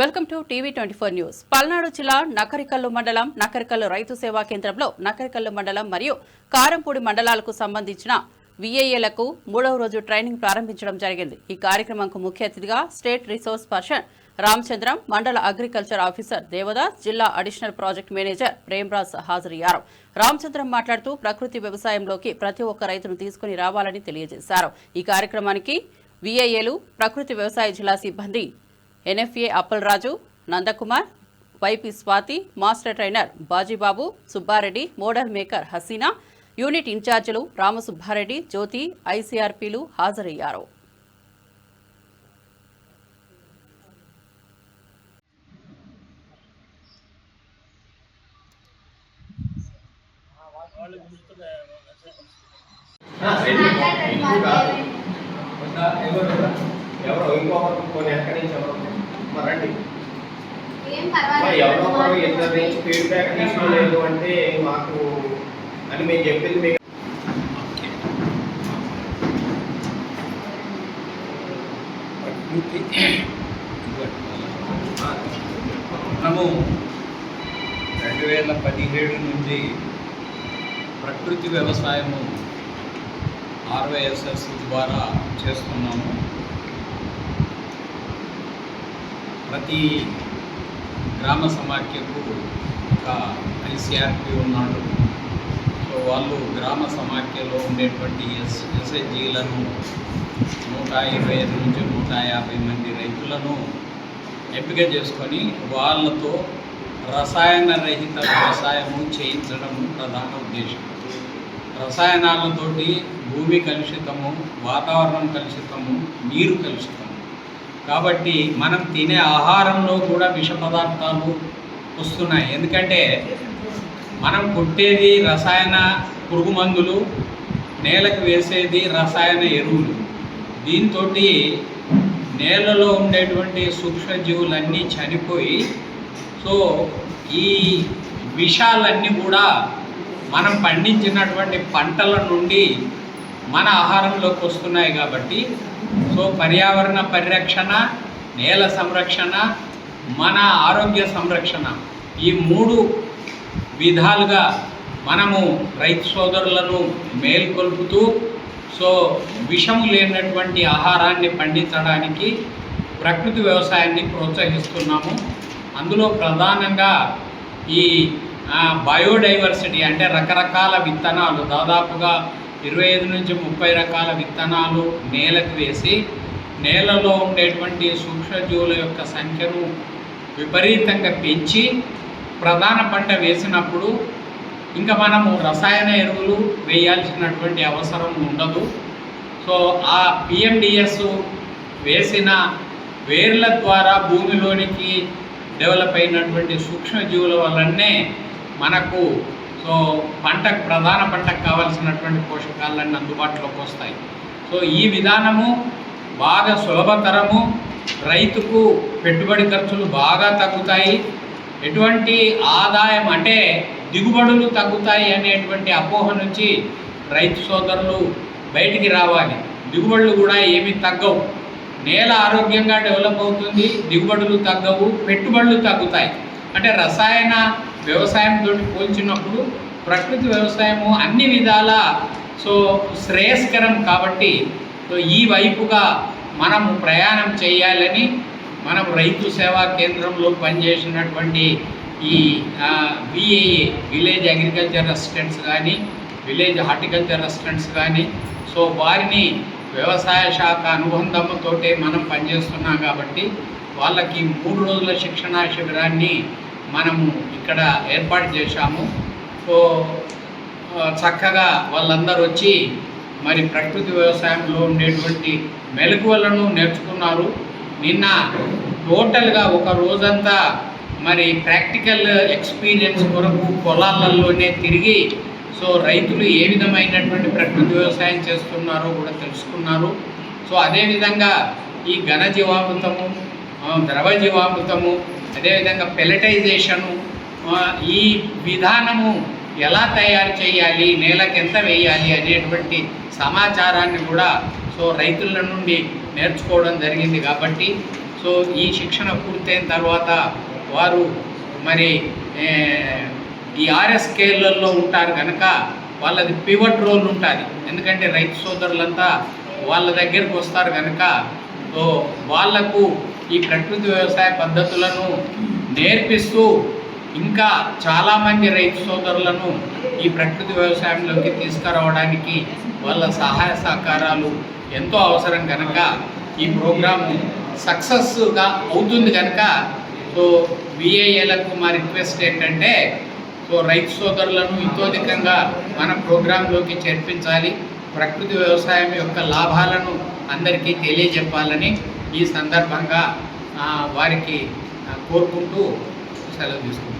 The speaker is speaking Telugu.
Welcome to TV twenty four news. Palnadu జిల్లా నకరికల్లు మండలం నకరికల్లు రైతు సేవా కేంద్రంలో నకరికల్లు మండలం మరియు కారంపూడి మండలాలకు సంబంధించిన విఏఏలకు మూడవ రోజు ట్రైనింగ్ ప్రారంభించడం జరిగింది. ఈ కార్యక్రమంకు ముఖ్య అతిథిగా స్టేట్ రిసోర్స్ పర్సన్ రామచంద్రం మండల అగ్రికల్చర్ ఆఫీసర్ దేవదాస్ జిల్లా అడిషనల్ ప్రాజెక్ట్ మేనేజర్ ప్రేమ్రాజ్ హాజరయ్యారు. రామచంద్రం మాట్లాడుతూ ప్రకృతి వ్యవసాయంలోకి ప్రతి ఒక్క రైతును తీసుకుని రావాలని తెలియజేశారు. ఈ కార్యక్రమానికి విఏఏలు ప్రకృతి వ్యవసాయ జిల్లా సిబ్బంది NFA Appalaraju Nandakumar YP Swathi master trainer Bajibabu Subbareddy model maker Haseena unit ఇన్ఛార్జీలు రామసుబ్బారెడ్డి జ్యోతి ఐసీఆర్పీలు హాజరయ్యారు. ఎవరు? ఇంకొకరు? కొన్ని ఎక్కడి నుంచి ఎవరు? రండి ఎవరో ఒకరు ఇద్దరు నుంచి ఫీడ్బ్యాక్ తీసుకోలేదు అంటే మాకు అని మేము చెప్పింది మీకు. ప్రకృతి మనము రెండు వేల పదిహేడు నుండి ప్రకృతి వ్యవసాయము ఆర్వైఎస్ఎస్ ద్వారా చేస్తున్నాము. ప్రతి గ్రామ సమాఖ్యకు ఒక ఐసీఆర్పి ఉన్నాడు. సో వాళ్ళు గ్రామ సమాఖ్యలో ఉండేటువంటి ఎస్ ఎస్హెచ్జీలను నూట ఇరవై ఐదు నుంచి నూట యాభై మంది రైతులను ఎంపిక చేసుకొని వాళ్ళతో రసాయన రహిత వ్యవసాయము చేయించడం ప్రధాన ఉద్దేశం. రసాయనాలతోటి భూమి కలుషితము వాతావరణం కలుషితము నీరు కలుషితం కాబట్టి మనం తినే ఆహారంలో కూడా విష పదార్థాలు వస్తున్నాయి. ఎందుకంటే మనం కొట్టేది రసాయన పురుగు మందులు నేలకు వేసేది రసాయన ఎరువులు. దీంతో నేలలో ఉండేటువంటి సూక్ష్మజీవులన్నీ చనిపోయి సో ఈ విషాలన్నీ కూడా మనం పండించినటువంటి పంటల నుండి మన ఆహారంలోకి వస్తున్నాయి కాబట్టి సో పర్యావరణ పరిరక్షణ నేల సంరక్షణ మన ఆరోగ్య సంరక్షణ ఈ మూడు విధాలుగా మనము రైతు సోదరులను మేల్కొల్పుతూ సో విషము లేనటువంటి ఆహారాన్ని పండించడానికి ప్రకృతి వ్యవసాయాన్ని ప్రోత్సహిస్తున్నాము. అందులో ప్రధానంగా ఈ బయోడైవర్సిటీ అంటే రకరకాల విత్తనాలు దాదాపుగా ఇరవై ఐదు నుంచి ముప్పై రకాల విత్తనాలు నేలకు వేసి నేలలో ఉండేటువంటి సూక్ష్మజీవుల యొక్క సంఖ్యను విపరీతంగా పెంచి ప్రధాన పంట వేసినప్పుడు ఇంకా మనము రసాయన ఎరువులు వేయాల్సినటువంటి అవసరం ఉండదు. సో ఆ పిఎండిఎస్ వేసిన వేర్ల ద్వారా భూమిలోనికి డెవలప్ అయినటువంటి సూక్ష్మజీవుల వల్లనే మనకు సో పంటకు ప్రధాన పంటకు కావాల్సినటువంటి పోషకాలన్నీ అందుబాటులోకి వస్తాయి. సో ఈ విధానము బాగా సులభతరము. రైతుకు పెట్టుబడి ఖర్చులు బాగా తగ్గుతాయి. ఎటువంటి ఆదాయం అంటే దిగుబడులు తగ్గుతాయి అనేటువంటి అపోహ నుంచి రైతు సోదరులు బయటికి రావాలి. దిగుబడులు కూడా ఏమీ తగ్గవు. నేల ఆరోగ్యంగా డెవలప్ అవుతుంది దిగుబడులు తగ్గవు పెట్టుబడులు తగ్గుతాయి. అంటే రసాయన వ్యవసాయంతో పోల్చినప్పుడు ప్రకృతి వ్యవసాయము అన్ని విధాల సో శ్రేయస్కరం కాబట్టి సో ఈ వైపుగా మనము ప్రయాణం చేయాలని మనం రైతు సేవా కేంద్రంలో పనిచేసినటువంటి ఈ విఏఏ విలేజ్ అగ్రికల్చర్ అసిస్టెంట్స్ కానీ విలేజ్ హార్టికల్చర్ అసిస్టెంట్స్ కానీ సో వారిని వ్యవసాయ శాఖ అనుబంధంతో మనం పనిచేస్తున్నాం కాబట్టి వాళ్ళకి మూడు రోజుల శిక్షణా శిబిరాన్ని మనము ఇక్కడ ఏర్పాటు చేశాము. సో చక్కగా వాళ్ళందరూ వచ్చి మరి ప్రకృతి వ్యవసాయంలో ఉండేటువంటి మెలకువలను నేర్చుకున్నారు. నిన్న టోటల్గా ఒక రోజంతా మరి ప్రాక్టికల్ ఎక్స్పీరియన్స్ కొరకు పొలాలలోనే తిరిగి సో రైతులు ఏ విధమైనటువంటి ప్రకృతి వ్యవసాయం చేస్తున్నారో కూడా తెలుసుకున్నారు. సో అదేవిధంగా ఈ ఘన జీవామృతము ద్రవజీవామృతము ద్రవ జీవామృతము అదేవిధంగా పెలటైజేషను ఈ విధానము ఎలా తయారు చేయాలి నేలకు ఎంత వేయాలి అనేటువంటి సమాచారాన్ని కూడా సో రైతుల నుండి నేర్చుకోవడం జరిగింది కాబట్టి సో ఈ శిక్షణ పూర్తయిన తర్వాత వారు మరి ఈ ఆర్ఎస్కేలలో ఉంటారు కనుక వాళ్ళది పివట్ రోల్ ఉంటుంది. ఎందుకంటే రైతు సోదరులంతా వాళ్ళ దగ్గరకు వస్తారు కనుక సో వాళ్ళకు ఈ ప్రకృతి వ్యవసాయ పద్ధతులను నేర్పిస్తూ ఇంకా చాలామంది రైతు సోదరులను ఈ ప్రకృతి వ్యవసాయంలోకి తీసుకురావడానికి వాళ్ళ సహాయ సహకారాలు ఎంతో అవసరం కనుక ఈ ప్రోగ్రాము సక్సెస్గా అవుతుంది కనుక సో విఏఏలకు మా రిక్వెస్ట్ ఏంటంటే సో రైతు సోదరులను ఇతోధికంగా మన ప్రోగ్రాంలోకి చేర్పించాలి. ప్రకృతి వ్యవసాయం యొక్క లాభాలను అందరికీ తెలియజెప్పాలని ఈ సందర్భంగా వారికి కోరుకుంటూ సెలవు తీసుకుంటాం